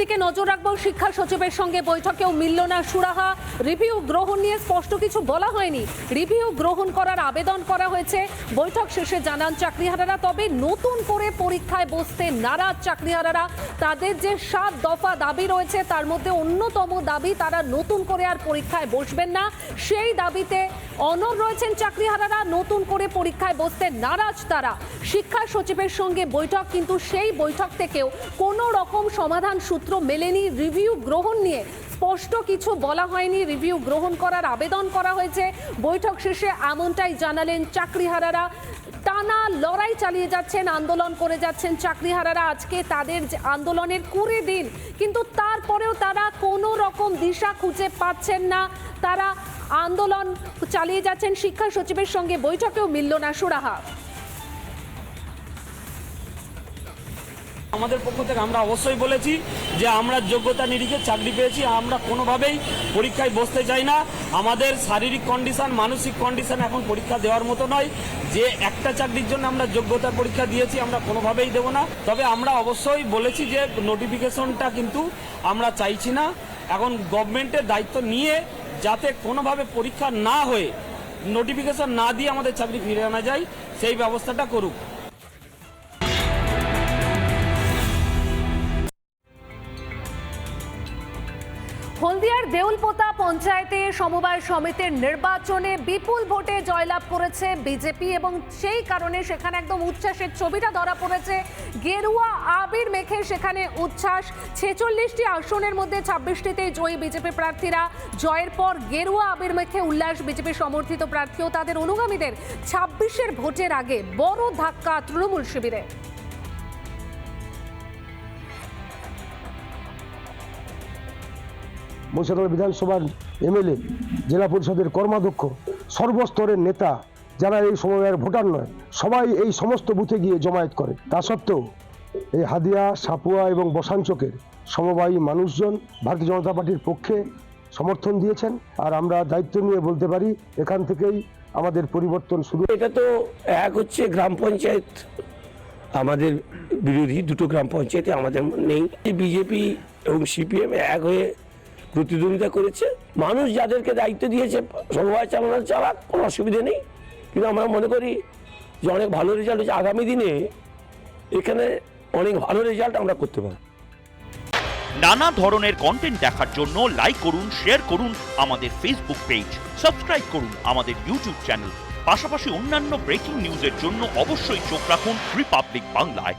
দিকে নজর রাখব, শিক্ষা সচিবের সঙ্গে বৈঠকেও মিলল না সুরাহা। রিভিউ গ্রহণ নিয়ে স্পষ্ট কিছু বলা হয়নি। রিভিউ গ্রহণ করার আবেদন করা হয়েছে। বৈঠক শেষে জানান চাকরিহারারা, তবে নতুন করে পরীক্ষায় বসতে নারাজ চাকরিহারারা। তাদের যে সাত দফা দাবি রয়েছে, তার মধ্যে অন্যতম দাবি তারা নতুন করে আর পরীক্ষায় বসবেন না। সেই দাবিতে অনর রয়েছেন চাকরিহারারা, নতুন করে পরীক্ষায় বসতে নারাজ তারা। শিক্ষা সচিবের সঙ্গে বৈঠক, কিন্তু সেই বৈঠক থেকেও কোনো রকম সমাধান সূত্র মেলেনি রিভিউ গ্রহণ নিয়ে স্পষ্ট কিছু বলা হয়নি। রিভিউ গ্রহণ করার আবেদন করা হয়েছে। বৈঠক শেষে এমনটাই জানালেন চাকরিহারারা। টানা লড়াই চালিয়ে যাচ্ছেন, আন্দোলন করে যাচ্ছেন চাকরিহারারা। আজকে তাদের যে আন্দোলনের কুড়ি দিন, কিন্তু তারপরেও তারা কোনো রকম দিশা খুঁজে পাচ্ছেন না। তারা আন্দোলন চালিয়ে যাচ্ছেন শিক্ষা সচিবের সঙ্গে। বৈঠকেও মিলল না। সুরাহা আমাদের পক্ষ থেকে আমরা অবশ্যই বলেছি যে আমরা যোগ্যতা নিরিখে চাকরি পেয়েছি, আমরা কোনোভাবেই পরীক্ষায় বসতে চাই না। আমাদের শারীরিক কন্ডিশন মানসিক কন্ডিশন এখন পরীক্ষা দেওয়ার মতো নয়। যে একটা চাকরির জন্য আমরা যোগ্যতার পরীক্ষা দিয়েছি, আমরা কোনোভাবেই দেব না। তবে আমরা অবশ্যই বলেছি যে নোটিফিকেশনটা কিন্তু আমরা চাইছি না। এখন গভর্নমেন্টের দায়িত্ব নিয়ে যাতে কোনোভাবে পরীক্ষা না হয়ে নোটিফিকেশন না দিয়ে আমাদের চাকরি ফিরে আনা যায়, সেই ব্যবস্থাটা করুক। হলদিয়ার দেউলপোতা পঞ্চায়েতে সমবায় সমিতির নির্বাচনে বিপুল ভোটে জয়লাভ করেছে বিজেপি এবং সেই কারণে সেখানে একদম উচ্ছ্বাসের ছবিটা ধরা পড়েছে। গেরুয়া, আবির মেখে সেখানে উচ্ছ্বাস। ছেচল্লিশটি আসনের মধ্যে ছাব্বিশটিতে জয়ী বিজেপি প্রার্থীরা। জয়ের পর গেরুয়া, আবির মেখে উল্লাস বিজেপি সমর্থিত প্রার্থী ও তাদের অনুগামীদের ছাব্বিশের ভোটের আগে বড় ধাক্কা তৃণমূল শিবিরে। মুর্শিদাবাদ বিধানসভার এমএলএ, জেলা পরিষদের কর্মাধ্যক্ষ, সর্বস্তরের নেতা, যারা এই সময়ের ভোটার নয়, সবাই এই সমস্ত বুথে গিয়ে জমায়েত করে। তা সত্ত্বেও এই হাদিয়া, সাপুয়া এবং বসাঞ্চকের সমবায়ী মানুষজন ভারতীয় জনতা পার্টির পক্ষে সমর্থন দিয়েছেন। আর আমরা দায়িত্ব নিয়ে বলতে পারি, এখান থেকেই আমাদের পরিবর্তন শুরু। এটা তো এক হচ্ছে গ্রাম পঞ্চায়েত। আমাদের বিরোধী দুটো গ্রাম পঞ্চায়েতে আমাদের নেই। বিজেপি এবং সিপিএম এক হয়ে প্রতিদ্বন্দ্বিতা করেছে। মানুষ যাদেরকে দায়িত্ব দিয়েছে, সমবায় চালানোর চালাক কোনো অসুবিধে নেই। কিন্তু আমরা মনে করি যে অনেক ভালো রেজাল্ট হয়েছে। আগামী দিনে এখানে অনেক ভালো রেজাল্ট আমরা করতে পারি নানা ধরনের কন্টেন্ট দেখার জন্য লাইক করুন শেয়ার করুন আমাদের ফেসবুক পেজ সাবস্ক্রাইব করুন আমাদের ইউটিউব চ্যানেল পাশাপাশি অন্যান্য ব্রেকিং নিউজের জন্য অবশ্যই চোখ রাখুন রিপাবলিক বাংলায়